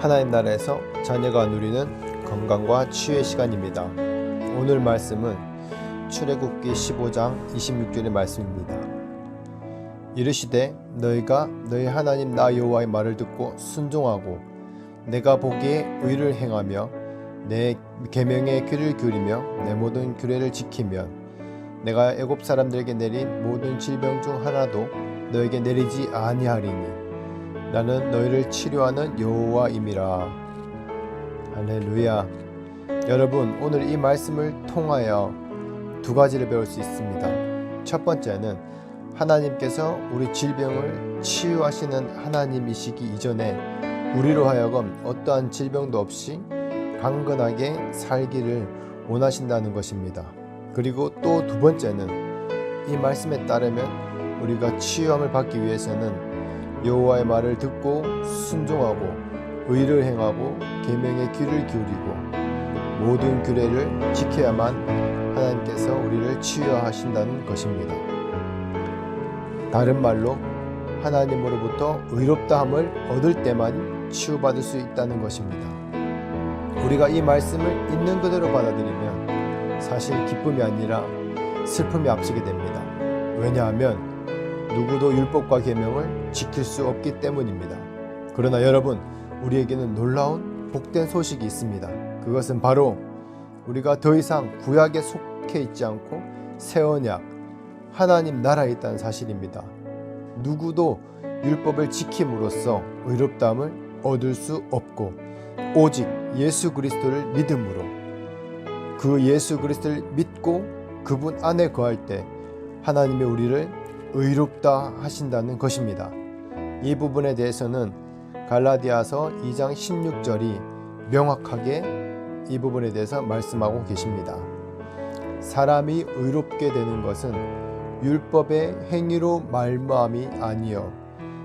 하나님 나라에서 자녀가 누리는 건강과 치유의 시간입니다. 오늘 말씀은 출애굽기 15장 26절의 말씀입니다. 이르시되 너희가 너희 하나님 나 여호와의 말을 듣고 순종하고 내가 보기에 의를 행하며 내 계명에 귀를 기울이며 내 모든 규례를 지키면 내가 애굽 사람들에게 내린 모든 질병 중 하나도 너에게 내리지 아니하리니 나는 너희를 치료하는 여호와임이라. 할렐루야. 여러분, 오늘 이 말씀을 통하여 두 가지를 배울 수 있습니다. 첫 번째는 하나님께서 우리 질병을 치유하시는 하나님이시기 이전에 우리로 하여금 어떠한 질병도 없이 강건하게 살기를 원하신다는 것입니다. 그리고 또 두 번째는 이 말씀에 따르면 우리가 치유함을 받기 위해서는 여호와의 말을 듣고 순종하고 의를 행하고 계명에 귀를 기울이고 모든 규례를 지켜야만 하나님께서 우리를 치유하신다는 것입니다. 다른 말로 하나님으로부터 의롭다함을 얻을 때만 치유받을 수 있다는 것입니다. 우리가 이 말씀을 있는 그대로 받아들이면 사실 기쁨이 아니라 슬픔이 앞서게 됩니다. 왜냐하면 누구도 율법과 계명을 지킬 수 없기 때문입니다. 그러나 여러분, 우리에게는 놀라운 복된 소식이 있습니다. 그것은 바로 우리가 더 이상 구약에 속해 있지 않고 새 언약 하나님 나라에 있다는 사실입니다. 누구도 율법을 지킴으로써 의롭다함을 얻을 수 없고 오직 예수 그리스도를 믿음으로 그 예수 그리스도를 믿고 그분 안에 거할 때 하나님의 우리를 의롭다 하신다는 것입니다. 이 부분에 대해서는 갈라디아서 2장 16절이 명확하게 이 부분에 대해서 말씀하고 계십니다. 사람이 의롭게 되는 것은 율법의 행위로 말미암이 아니요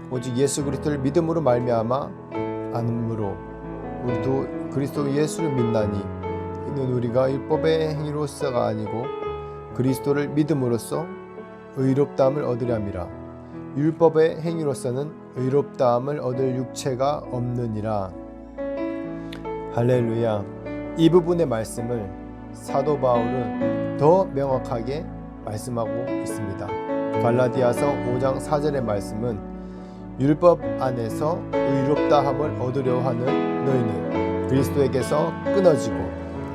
오직 예수 그리스도를 믿음으로 말미암아 안므로 우리도 그리스도 예수를 믿나니 이는 우리가 율법의 행위로서가 아니고 그리스도를 믿음으로써 의롭다함을 얻으려함이라 율법의 행위로서는 의롭다함을 얻을 육체가 없느니라. 할렐루야. 이 부분의 말씀을 사도 바울은 더 명확하게 말씀하고 있습니다. 갈라디아서 5장 4절의 말씀은 율법 안에서 의롭다함을 얻으려 하는 너희는 그리스도에게서 끊어지고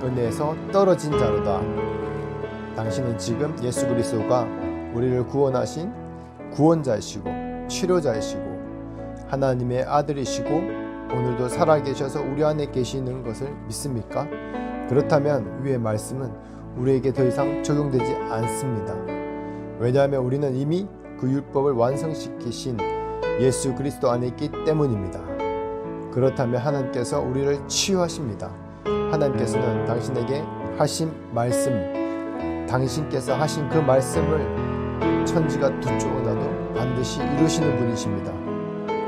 은혜에서 떨어진 자로다. 당신은 지금 예수 그리스도가 우리를 구원하신 구원자이시고 치료자이시고 하나님의 아들이시고 오늘도 살아계셔서 우리 안에 계시는 것을 믿습니까? 그렇다면 위의 말씀은 우리에게 더 이상 적용되지 않습니다. 왜냐하면 우리는 이미 그 율법을 완성시키신 예수 그리스도 안에 있기 때문입니다. 그렇다면 하나님께서 우리를 치유하십니다. 하나님께서는 당신에게 하신 말씀, 당신께서 하신 그 말씀을 천지가 두 쪽을 나도 반드시 이루시는 분이십니다.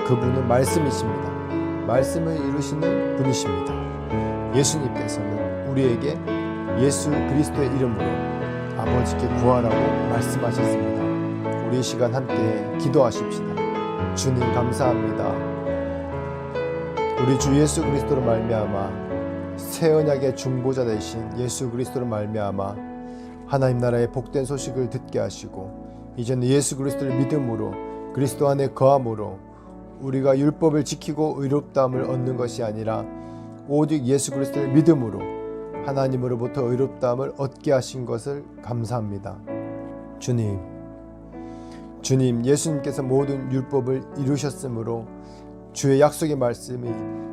그분은 말씀이십니다. 말씀을 이루시는 분이십니다. 예수님께서는 우리에게 예수 그리스도의 이름으로 아버지께 구하라고 말씀하셨습니다. 우리 이 시간 함께 기도하십시다. 주님 감사합니다. 우리 주 예수 그리스도로 말미암아 새 언약의 중보자 되신 예수 그리스도로 말미암아 하나님 나라의 복된 소식을 듣게 하시고 이제는 예수 그리스도를 믿음으로 그리스도 안에 거함으로 우리가 율법을 지키고 의롭다함을 얻는 것이 아니라 오직 예수 그리스도를 믿음으로 하나님으로부터 의롭다함을 얻게 하신 것을 감사합니다. 주님, 주님, 예수님께서 모든 율법을 이루셨으므로 주의 약속의 말씀이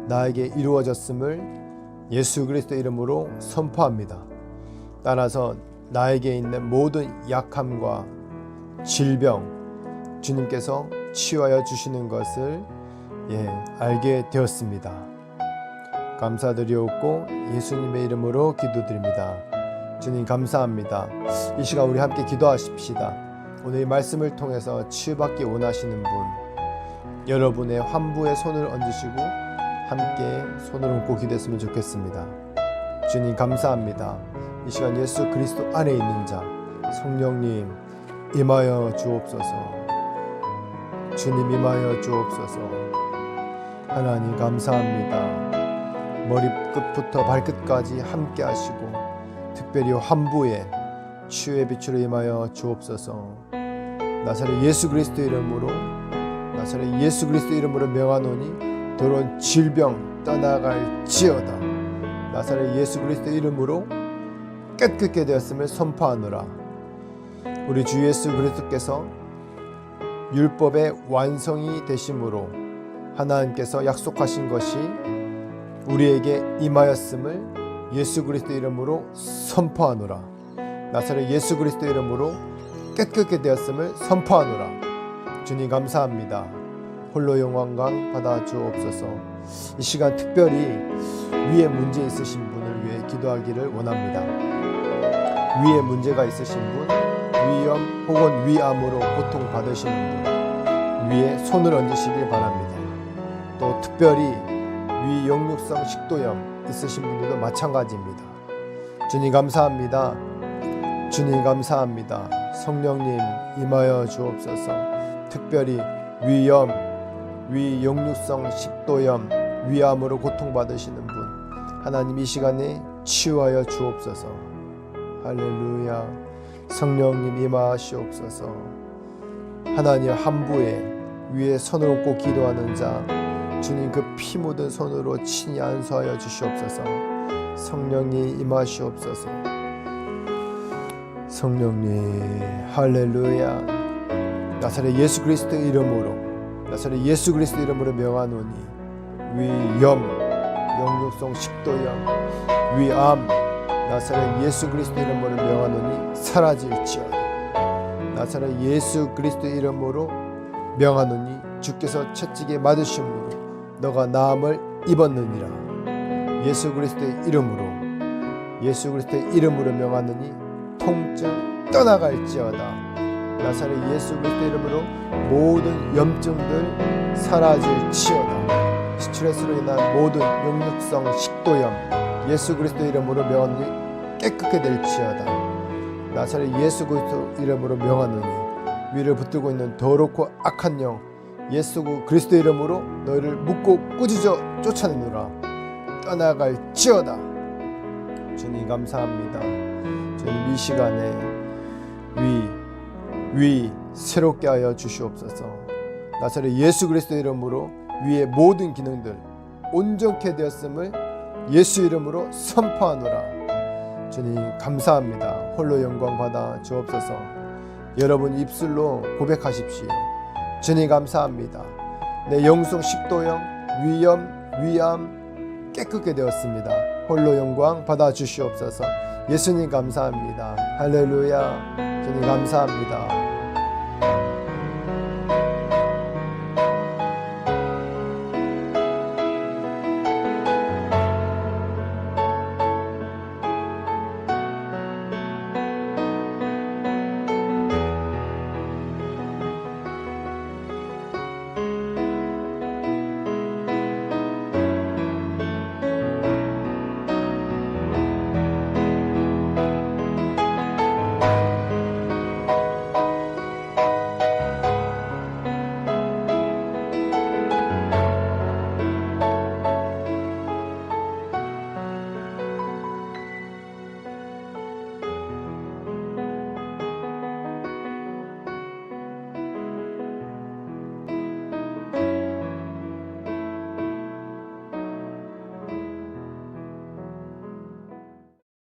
나에게 이루어졌음을 예수 그리스도 이름으로 선포합니다. 따라서 나에게 있는 모든 약함과 질병 주님께서 치유하여 주시는 것을 예, 알게 되었습니다. 감사드리옵고 예수님의 이름으로 기도드립니다. 주님 감사합니다. 이 시간 우리 함께 기도하십시다. 오늘 이 말씀을 통해서 치유받기 원하시는 분 여러분의 환부에 손을 얹으시고 함께 손을 얹고 기도했으면 좋겠습니다. 주님 감사합니다. 이 시간 예수 그리스도 안에 있는 자 성령님 임하여 주옵소서. 주님 임하여 주옵소서. 하나님 감사합니다. 머리끝부터 발끝까지 함께 하시고 특별히 환부에 치유의 빛으로 임하여 주옵소서. 나사렛 예수 그리스도 이름으로 나사렛 예수 그리스도 이름으로 명하노니 더러운 질병 떠나갈지어다. 나사렛 예수 그리스도 이름으로 깨끗게 되었음을 선포하노라. 우리 주 예수 그리스도께서 율법의 완성이 되심으로 하나님께서 약속하신 것이 우리에게 임하였음을 예수 그리스도 이름으로 선포하노라. 나사렛 예수 그리스도 이름으로 깨끗게 되었음을 선포하노라. 주님 감사합니다. 홀로 영광강 받아 주옵소서. 이 시간 특별히 위에 문제 있으신 분을 위해 기도하기를 원합니다. 위에 문제가 있으신 분, 위염 혹은 위암으로 고통 받으시는 분 위에 손을 얹으시길 바랍니다. 또 특별히 위 역류성 식도염 있으신 분들도 마찬가지입니다. 주님 감사합니다. 주님 감사합니다. 성령님 임하여 주옵소서. 특별히 위염, 위 역류성 식도염, 위암으로 고통받으시는 분 하나님 이 시간에 치유하여 주옵소서. 할렐루야. 성령님 임하시옵소서. 하나님 한부에 위에 손을 얹고 기도하는 자 주님 그 피 묻은 손으로 친히 안수하여 주시옵소서. 성령님 임하시옵소서. 성령님 할렐루야. 나사렛 예수 그리스도 이름으로 나사렛 예수 그리스도 이름으로 명하노니 위염 영육성 식도염 위암 나사렛 예수 그리스도 이름으로 명하노니 사라질지어다. 나사렛 예수 그리스도 이름으로 명하노니 주께서 채찍에 맞으심으로 너가 나음을 입었느니라. 예수 그리스도의 이름으로 예수 그리스도의 이름으로 명하노니 통증 떠나갈지어다. 나사렛 예수 그리스도 이름으로 모든 염증들 사라질지어다. 스트레스로 인한 모든 용육성 식도염 예수 그리스도 이름으로 명하노니 깨끗게 될지어다. 나사렛 예수 그리스도 이름으로 명하노니 위를 붙들고 있는 더럽고 악한 영 예수 그리스도 이름으로 너희를 묶고 꾸짖어 쫓아내노라 떠나갈지어다. 주님 감사합니다. 주님 이 시간에 위, 위 새롭게 하여 주시옵소서. 나사렛 예수 그리스도 이름으로 위의 모든 기능들 온전케 되었음을 예수 이름으로 선포하노라. 주님 감사합니다. 홀로 영광 받아 주옵소서. 여러분 입술로 고백하십시오. 주님 감사합니다. 내 영성 식도염, 위염, 위암 깨끗게 되었습니다. 홀로 영광 받아 주시옵소서. 예수님 감사합니다. 할렐루야. 주님 감사합니다.